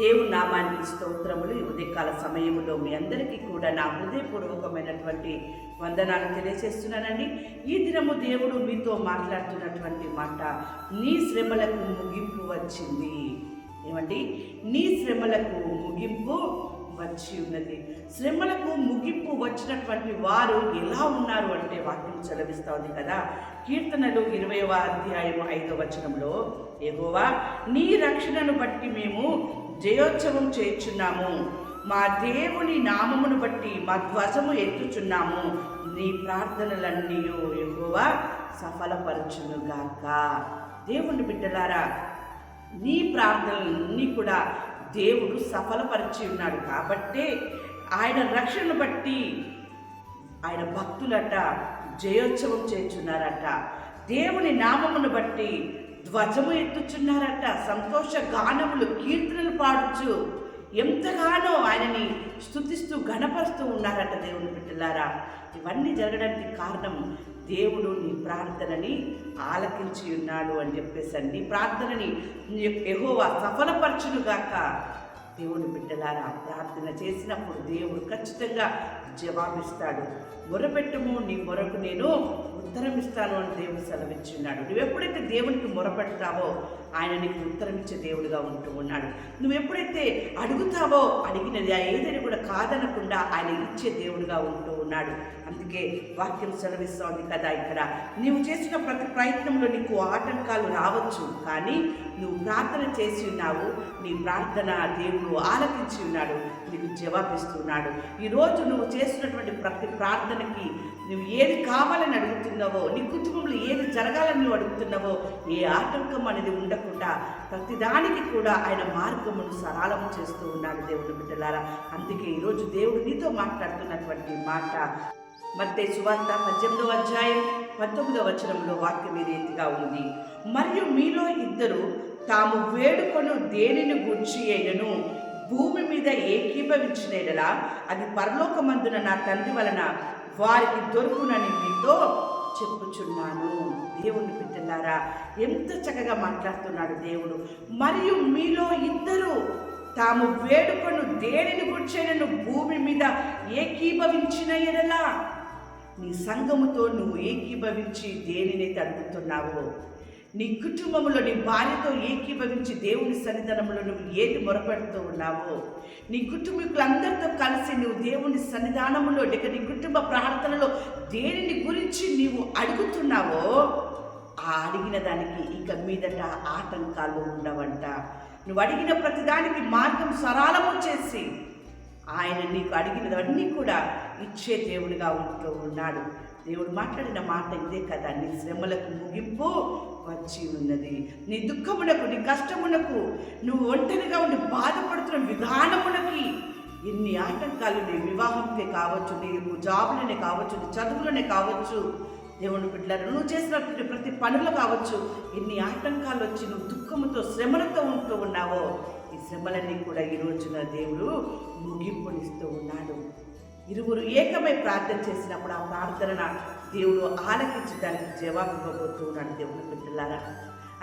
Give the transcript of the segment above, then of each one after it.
దేవుని నామానికి స్తోత్రములు. ఈ ఉదయకాల సమయంలో మీ అందరికీ కూడా నా హృదయపూర్వకమైనటువంటి వందనాలు తెలియజేస్తున్నానండి. ఈ దినము దేవుడు మీతో మాట్లాడుతున్నటువంటి మాట నీ శ్రమలకు ముగింపు వచ్చింది. ఏమండి? నీ శ్రమలకు ముగింపు వచ్చి ఉన్నది. శ్రమలకు ముగింపు వచ్చినటువంటి వారు ఎలా ఉన్నారు అంటే వాక్యం సెలవిస్తా ఉంది కదా. కీర్తనలు ఇరవైవ అధ్యాయం ఐదవ వచనంలో ఎగోవా నీ రక్షణను బట్టి మేము జయోత్సవం చేర్చున్నాము మా దేవుని నామమును బట్టి మా ధ్వజము ఎత్తుచున్నాము. నీ ప్రార్థనలన్నీ ఎగోవా సఫలపరచునుగాక. దేవుని బిడ్డలారా నీ ప్రార్థనలన్నీ కూడా దేవుడు సఫలపరిచి ఉన్నాడు కాబట్టే ఆయన రక్షణను బట్టి ఆయన భక్తులట జయోత్సవం చేస్తున్నారట దేవుని నామమును బట్టి ధ్వజము ఎత్తుచున్నారట. సంతోష గానములు కీర్తనలు పాడుచు ఎంతగానో ఆయనని స్థుతిస్తూ గణపరుస్తూ ఉన్నారట దేవుని బిడ్డలారా. ఇవన్నీ జరగడానికి కారణం దేవుడు నీ ప్రార్థనని ఆలకించి ఉన్నాడు అని చెప్పేసి నీ ప్రార్థనని ఎహోవా సఫలపరచునుగాక. దేవుని బిడ్డలారా ప్రార్థన చేసినప్పుడు దేవుడు ఖచ్చితంగా జవాబిస్తాడు. మొరపెట్టము నీ మొరకు నేను ఉత్తరం ఇస్తాను అని దేవుడు సెలవిచ్చున్నాడు నువ్వు ఎప్పుడైతే దేవునికి మొరపెడతావో ఆయన నీకు ఉత్తరం ఇచ్చే దేవుడిగా ఉంటూ ఉన్నాడు. నువ్వు ఎప్పుడైతే అడుగుతావో అడిగినది ఏదని కూడా కాదనకుండా ఆయన ఇచ్చే దేవుడిగా ఉంటూ ఉన్నాడు. అందుకే వాక్యం సెలవిస్తోంది కదా ఇక్కడ. నీవు చేసిన ప్రతి ప్రయత్నంలో నీకు ఆటంకాలు రావచ్చు కానీ నువ్వు ప్రార్థన చేసి ఉన్నావు. నీ ప్రార్థన దేవుడు ఆలకించి ఉన్నాడు. నీకు జవాబిస్తున్నాడు. ఈరోజు నువ్వు చేసినటువంటి ప్రతి ప్రార్థనకి నువ్వు ఏది కావాలని అడుగుతున్నావో నీ కుటుంబంలో ఏది జరగాలని నువ్వు అడుగుతున్నావో ఏ ఆటంకం అనేది ఉండకుండా ప్రతిదానికి కూడా ఆయన మార్గమును సరళము చేస్తూ ఉన్నాడు దేవుడు బిడ్డలారా. అందుకే ఈరోజు దేవుడు నీతో మాట్లాడుతున్నటువంటి మాట మత్తే సువార్త పద్దెనిమిదవ అధ్యాయం పంతొమ్మిదవ వచనంలో వాక్యం ఈ రీతిగా ఉంది. మరియు మీలో ఇద్దరు తాము వేడుకొను దేనిని గూర్చి అయినను? భూమి మీద ఏకీభవించిన ఎడల అది పరలోకమందున నా తండ్రి వలన వారికి దొరుకునని మీతో చెప్పుచున్నాను. దేవుని బిడ్డలారా ఎంత చక్కగా మాట్లాడుతున్నాడు దేవుడు. మరియు మీలో ఇద్దరు తాము వేడుకను దేనిని గుర్చైనను భూమి మీద ఏకీభవించిన ఎడలా? నీ సంఘముతో నువ్వు ఏకీభవించి దేనినైతే అడుగుతున్నావో నీ కుటుంబంలో నీ భార్యతో ఏకీభవించి దేవుని సన్నిధానంలో నువ్వు ఏది మొరపెడుతూ ఉన్నావో? నీ కుటుంబీకులందరితో కలిసి నువ్వు దేవుని సన్నిధానంలో లేక నీ కుటుంబ ప్రార్థనలో దేనిని గురించి నీవు అడుగుతున్నావో? ఆ అడిగిన దానికి ఇక మీదట ఆటంకాలు ఉండవంట. నువ్వు అడిగిన ప్రతిదానికి మార్గం సరళము చేసి ఆయన నీకు అడిగినవన్నీ కూడా ఇచ్చే దేవుడిగా ఉంటూ ఉన్నాడు. దేవుడు మాట్లాడిన మాట ఇదే కదా నీ శ్రమలకు ముగింపు వచ్చి ఉన్నది. నీ దుఃఖమునకు నీ కష్టమునకు నువ్వు ఒంటరిగా ఉండి బాధపడుతున్న విధానమునకి ఎన్ని ఆటంకాలు నీ వివాహంకే కావచ్చు నీ జాబులనే కావచ్చు నీ చదువులనే కావచ్చు దేవుని బిడ్డలారు. నువ్వు చేసినటువంటి ప్రతి పనులు కావచ్చు ఎన్ని ఆటంకాలు వచ్చి నువ్వు దుఃఖంతో శ్రమలతో ఉంటూ ఉన్నావో ఈ శ్రమలన్నీ కూడా ఈ రోజున దేవుడు ముగింపునిస్తూ ఉన్నాడు. ఇరువురు ఏకమై ప్రార్థన చేసినప్పుడు ఆ ప్రార్థన దేవుడు ఆలకించడానికి జవాబు ఇవ్వబోతూ ఉన్నాడు దేవుని బిడ్డలారా.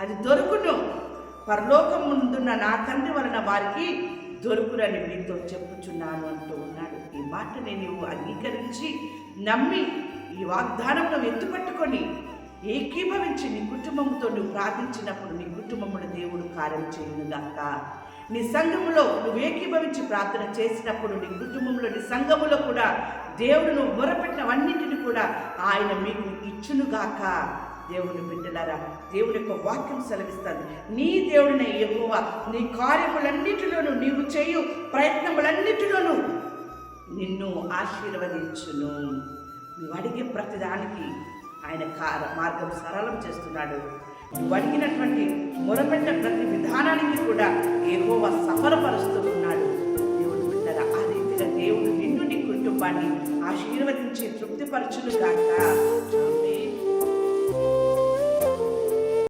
అది దొరుకును. పరలోకం ముందున్న నా తండ్రి వలన వారికి దొరుకురని మీతో చెప్పుచున్నాను అంటూ ఉన్నాడు. ఈ మాటని నీవు అంగీకరించి నమ్మి ఈ వాగ్దానంలో ఎత్తుపట్టుకొని ఏకీభవించి నీ కుటుంబంతో నువ్వు ప్రార్థించినప్పుడు నీ కుటుంబముడు దేవుడు కార్యం చేయునుగాక నీ సంఘములో నువ్వు ఏకీభవించి ప్రార్థన చేసినప్పుడు నీ కుటుంబంలో నీ సంఘములో కూడా దేవుడు నువ్వు మొరపెట్టినవన్నింటిని కూడా ఆయన మీకు ఇచ్చునుగాక దేవుని బిడ్డలారా దేవుని యొక్క వాక్యం సెలవిస్తాను నీ దేవుడిని ఎగువ నీ కార్యములన్నిటిలోనూ నీవు చేయు ప్రయత్నములన్నిటిలోనూ నిన్ను ఆశీర్వదించును. నువ్వు అడిగే ప్రతిదానికి ఆయన కార మార్గం సరళం చేస్తున్నాడు. నువ్వు అడిగినటువంటి మొరపెట్ట ప్రతి విధానానికి కూడా ఏహోవ సఫలపరుస్తూ ఉన్నాడు. దేవుడు బిడ్డరా ఆ రీతిగా దేవుడు నిన్ను నీ కుటుంబాన్ని ఆశీర్వదించి తృప్తిపరచును కాక